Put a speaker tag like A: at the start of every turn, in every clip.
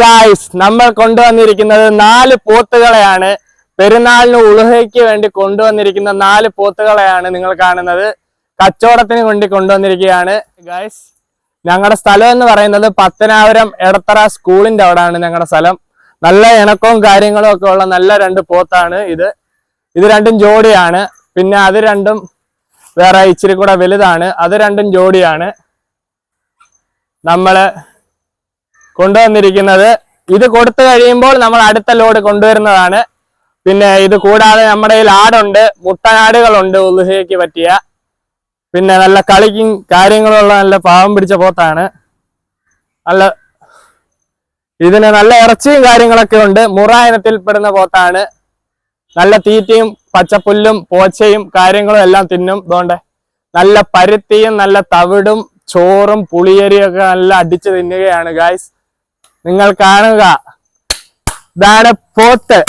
A: Guys നമ്മൾ കൊണ്ടുവന്നിരിക്കുന്നത് നാല് പോത്തുകളെയാണ്. പെരുന്നാളിന് ഉളുഹയ്ക്ക് വേണ്ടി കൊണ്ടുവന്നിരിക്കുന്ന നാല് പോത്തുകളെയാണ് നിങ്ങൾ കാണുന്നത്. കച്ചവടത്തിന് വേണ്ടി കൊണ്ടുവന്നിരിക്കുകയാണ്. ഗായ്സ് ഞങ്ങളുടെ സ്ഥലം എന്ന് പറയുന്നത് പത്തനാപുരം എടത്തറ സ്കൂളിന്റെ അവിടെയാണ് ഞങ്ങളുടെ സ്ഥലം. നല്ല ഇണക്കവും കാര്യങ്ങളും ഒക്കെ ഉള്ള നല്ല രണ്ട് പോത്താണ് ഇത്. ഇത് രണ്ടും ജോഡിയാണ്. പിന്നെ അത് രണ്ടും വേറെ ഇച്ചിരി കൂടെ വലുതാണ്. അത് രണ്ടും ജോഡിയാണ്. നമ്മൾ കൊണ്ടുവന്നിരിക്കുന്നത്. ഇത് കൊടുത്തു കഴിയുമ്പോൾ നമ്മൾ അടുത്ത ലോഡ് കൊണ്ടുവരുന്നതാണ്. പിന്നെ ഇത് കൂടാതെ നമ്മുടെ കയ്യിൽ ആടുണ്ട്. മുട്ടനാടുകളുണ്ട് ഉലുഹയ്ക്ക് പറ്റിയ. പിന്നെ നല്ല കളിക്കും കാര്യങ്ങളുള്ള നല്ല പാവം പിടിച്ച പോത്താണ്. നല്ല ഇതിന് നല്ല ഇറച്ചിയും കാര്യങ്ങളൊക്കെ ഉണ്ട്. മുറ ഇനത്തിൽപ്പെടുന്ന പോത്താണ്. നല്ല തീറ്റയും പച്ചപ്പുല്ലും പോച്ചയും കാര്യങ്ങളും എല്ലാം തിന്നും. ഇതുകൊണ്ട് നല്ല പരുത്തിയും നല്ല തവിടും ചോറും പുളിയരിയും ഒക്കെ നല്ല അടിച്ചു തിന്നുകയാണ് ഗായ്സ് നിങ്ങൾ കാണുക. ഇതാണ് പോത്ത്.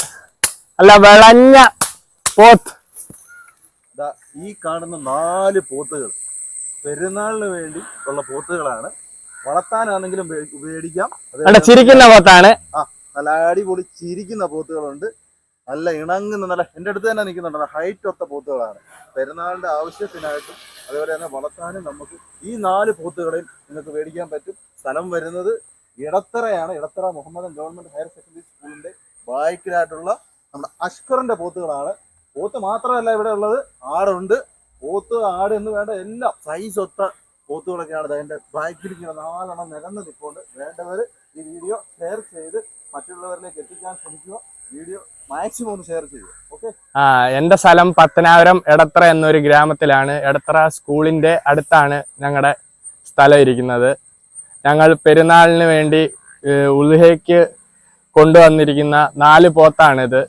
A: അല്ല വിളഞ്ഞ പോത്ത്.
B: ഈ കാണുന്ന നാല് പോത്തുകൾ പെരുന്നാളിന് വേണ്ടി ഉള്ള പോത്തുകളാണ്. വളർത്താനാണെങ്കിലും ഉപയോ- ഉപയോഗിക്കാം.
A: ചിരിക്കുന്ന പോത്താണ്.
B: നല്ല അടിപൊളി ചിരിക്കുന്ന പോത്തുകളുണ്ട്. നല്ല ഇണങ്ങുന്ന നല്ല എന്റെ അടുത്ത് തന്നെ നിൽക്കുന്നുണ്ട്. ഹൈറ്റ് ഒത്ത പോത്തുകളാണ്. പെരുന്നാളിന്റെ ആവശ്യത്തിനായിട്ടും അതുപോലെ തന്നെ വളർത്താനും നമുക്ക് ഈ നാല് പോത്തുകളെയും നിങ്ങൾക്ക് മേടിക്കാൻ പറ്റും. സ്ഥലം വരുന്നത് ഇടത്തറയാണ് Edathara Muhammadan government higher secondary സ്കൂളിന്റെ ബാക്കിലായിട്ടുള്ള നമ്മുടെ അഷ്കറിന്റെ പോത്തുകളാണ്. പോത്ത് മാത്രമല്ല ഇവിടെ ഉള്ളത്. ആടുണ്ട്. പോത്ത് ആട് എന്ന് വേണ്ട എല്ലാം സൈസ് ഒത്ത പോത്തുകളൊക്കെയാണ് അതിന്റെ ബാക്കിലിരിക്കുന്ന നാലെണ്ണം നിരന്ന് നിൽക്കൊണ്ട് വേണ്ടവർ ഈ വീഡിയോ ഷെയർ ചെയ്ത് മറ്റുള്ളവരിലേക്ക് എത്തിക്കാൻ ശ്രമിക്കുക. വീഡിയോ മാക്സിമം ഒന്ന് ഷെയർ ചെയ്യുക. ഓക്കെ
A: ആ എന്റെ സ്ഥലം പത്തനാപുരം എടത്തറ എന്നൊരു ഗ്രാമത്തിലാണ്. എടത്തറ സ്കൂളിന്റെ അടുത്താണ് ഞങ്ങളുടെ സ്ഥലം ഇരിക്കുന്നത്. ഞങ്ങൾ പെരുന്നാളിന് വേണ്ടി ഉൽഹയ്ക്ക് കൊണ്ടുവന്നിരിക്കുന്ന നാല് പോത്താണിത്.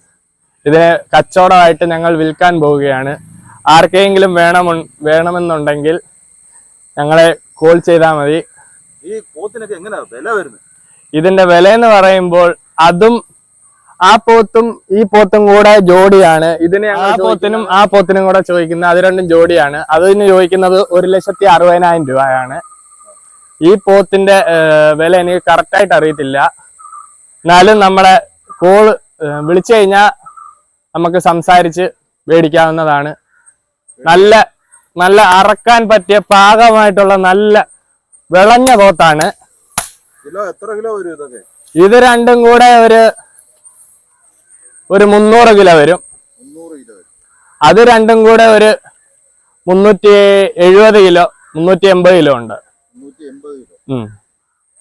A: ഇതിനെ കച്ചവടമായിട്ട് ഞങ്ങൾ വിൽക്കാൻ പോവുകയാണ്. ആർക്കെങ്കിലും വേണം വേണമെന്നുണ്ടെങ്കിൽ ഞങ്ങളെ കോൾ ചെയ്താൽ മതി.
B: ഈ പോത്തിനൊക്കെ എങ്ങനെയാ വില വരുന്നത്?
A: ഇതിന്റെ വില എന്ന് പറയുമ്പോൾ അതും ആ പോത്തും ഈ പോത്തും കൂടെ ജോഡിയാണ്. ഇതിന് ആ പോത്തിനും ആ പോത്തിനും കൂടെ ചോദിക്കുന്നത് അത് രണ്ടും ജോഡിയാണ്. അതിന് ചോദിക്കുന്നത് ഒരു ലക്ഷത്തി അറുപതിനായിരം രൂപയാണ്. ഈ പോത്തിന്റെ വില എനിക്ക് കറക്റ്റ് ആയിട്ട് അറിയത്തില്ല. എന്നാലും നമ്മളെ കോൾ വിളിച്ചു കഴിഞ്ഞാൽ നമുക്ക് സംസാരിച്ച് മേടിക്കാവുന്നതാണ്. നല്ല നല്ല അറക്കാൻ പറ്റിയ പാകമായിട്ടുള്ള നല്ല വിളഞ്ഞ പോത്താണ്. ഇത് രണ്ടും കൂടെ ഒരു ഒരു മുന്നൂറ് കിലോ വരും.
B: മുന്നൂറ് കിലോ വരും.
A: അത് രണ്ടും കൂടെ ഒരു മുന്നൂറ്റി എഴുപത് കിലോ മുന്നൂറ്റി എൺപത് കിലോ ഉണ്ട്.
B: മുന്നൂറ്റി എൺപത് കിലോ.
A: ഉം.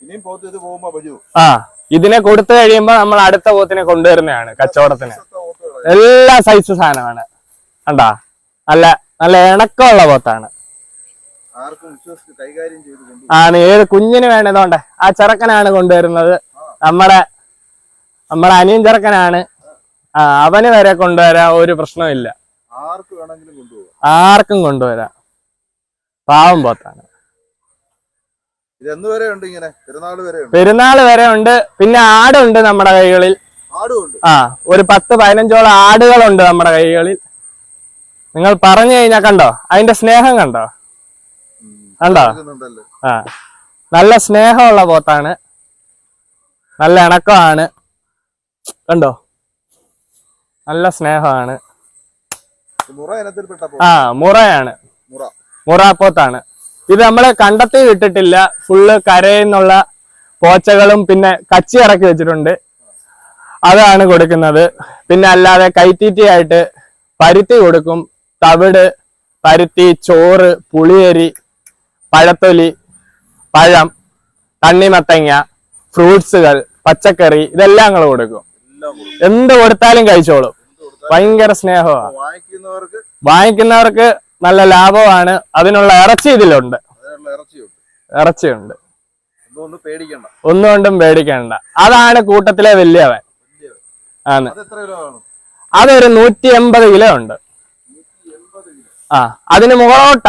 B: ഇനിയും പോത്ത് ഇത് പോകുമ്പോ വരൂ.
A: ആ ഇതിനെ കൊടുത്തു കഴിയുമ്പോ നമ്മൾ അടുത്ത പോത്തിനെ കൊണ്ടുവരുന്നതാണ് കച്ചവടത്തിന്. എല്ലാ സൈസ് സാധനമാണ്. കണ്ടാ? നല്ല നല്ല ഇണക്കമുള്ള പോത്താണ്. ആണ് ഏത് കുഞ്ഞിന് വേണ്ടതുകൊണ്ട് ആ ചെറുക്കനാണ് കൊണ്ടുവരുന്നത്. നമ്മുടെ നമ്മുടെ അനിയൻ ചെറുക്കനാണ്. ആ അവന് വരെ കൊണ്ടുവരാ ഒരു പ്രശ്നമില്ല
B: ആർക്കും
A: കൊണ്ടുവരാ. പാവം പോത്താണ്.
B: വരെ ഉണ്ട് ഇങ്ങനെ? പെരുന്നാൾ വരെ ഉണ്ട്.
A: പെരുന്നാൾ വരെ ഉണ്ട്. പിന്നെ ആടുണ്ട് നമ്മുടെ കൈകളിൽ. ആ ഒരു പത്ത് പതിനഞ്ചോളം ആടുകളുണ്ട് നമ്മുടെ കൈകളിൽ. നിങ്ങൾ പറഞ്ഞു കഴിഞ്ഞാൽ കണ്ടോ? അതിന്റെ സ്നേഹം കണ്ടോ? കണ്ടോ? ആ. നല്ല സ്നേഹമുള്ള പോത്താണ്. നല്ല ഇണക്കമാണ്. കണ്ടോ? നല്ല സ്നേഹമാണ്. ആ മുറയാണ്.
B: മുറ.
A: മുറാപ്പോത്താണ് ഇത് നമ്മൾ കണ്ടെത്തി വിട്ടിട്ടില്ല ഫുള്ള് കരയിൽ നിന്നുള്ള പോച്ചകളും പിന്നെ കച്ചി ഇറക്കി വെച്ചിട്ടുണ്ട്. അതാണ് കൊടുക്കുന്നത്. പിന്നെ അല്ലാതെ കൈത്തീറ്റയായിട്ട് പരുത്തി കൊടുക്കും. തവിട് പരുത്തി ചോറ് പുളിയരി പഴത്തൊലി പഴം തണ്ണിമത്തങ്ങ ഫ്രൂട്ട്സുകൾ പച്ചക്കറി ഇതെല്ലാം ഞങ്ങൾ കൊടുക്കും. എന്ത് കൊടുത്താലും കഴിച്ചോളും. ഭയങ്കര സ്നേഹമാണ്
B: വാങ്ങിക്കുന്നവർക്ക്
A: നല്ല ലാഭമാണ്. അതിനുള്ള ഇറച്ചി ഇതിലുണ്ട്.
B: ഇറച്ചിയുണ്ട്.
A: ഒന്നുകൊണ്ടും പേടിക്കണ്ട. അതാണ് കൂട്ടത്തിലെ വലിയവൻ.
B: വലിയ
A: ആണ്. അതൊരു നൂറ്റി എൺപത് കിലോ ഉണ്ട്. ആ അതിന് മുകളോട്ട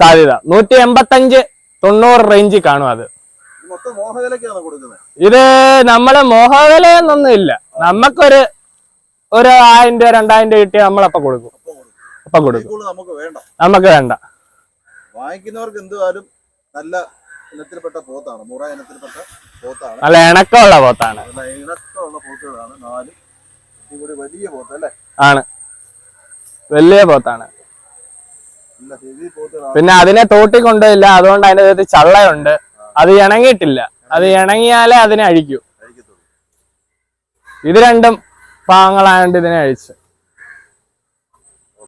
A: സാധ്യത. നൂറ്റി എൺപത്തഞ്ച് തൊണ്ണൂറ് റേഞ്ചിൽ കാണും അത്.
B: ഇത്
A: നമ്മൾ മോഹവിലയൊന്നും ഇല്ല നമുക്കൊരു ഒരു ആയിരം രൂപ രണ്ടായിരം രൂപ കിട്ടിയാൽ നമ്മളപ്പൊ കൊടുക്കും.
B: അപ്പം കൊടുക്കും. നമുക്ക് വേണ്ട. വാങ്ങിക്കുന്നവർക്ക് എന്തുവാലും നല്ല ഇനത്തിൽപ്പെട്ട പോത്താണ്. മുറ ഇനത്തിൽപ്പെട്ട പോത്താണ്.
A: നല്ല ഇണക്കമുള്ള പോത്താണ്.
B: ഇണക്കമുള്ള പോത്തുകളാണ് നാല്. ഇവിടെ വലിയ പോത്ത് അല്ലേ?
A: ആണ്. വലിയ പോത്താണ്. പിന്നെ അതിനെ തോട്ടി കൊണ്ടുപോയില്ല അതുകൊണ്ട് അതിന്റെ അകത്ത് ചള്ളയുണ്ട്. അത് ഇണങ്ങിയിട്ടില്ല. അത് ഇണങ്ങിയാലേ അതിനെ അഴിക്കൂ. ഇത് രണ്ടും പാവങ്ങളായോണ്ട് ഇതിനെ അഴിച്ചു.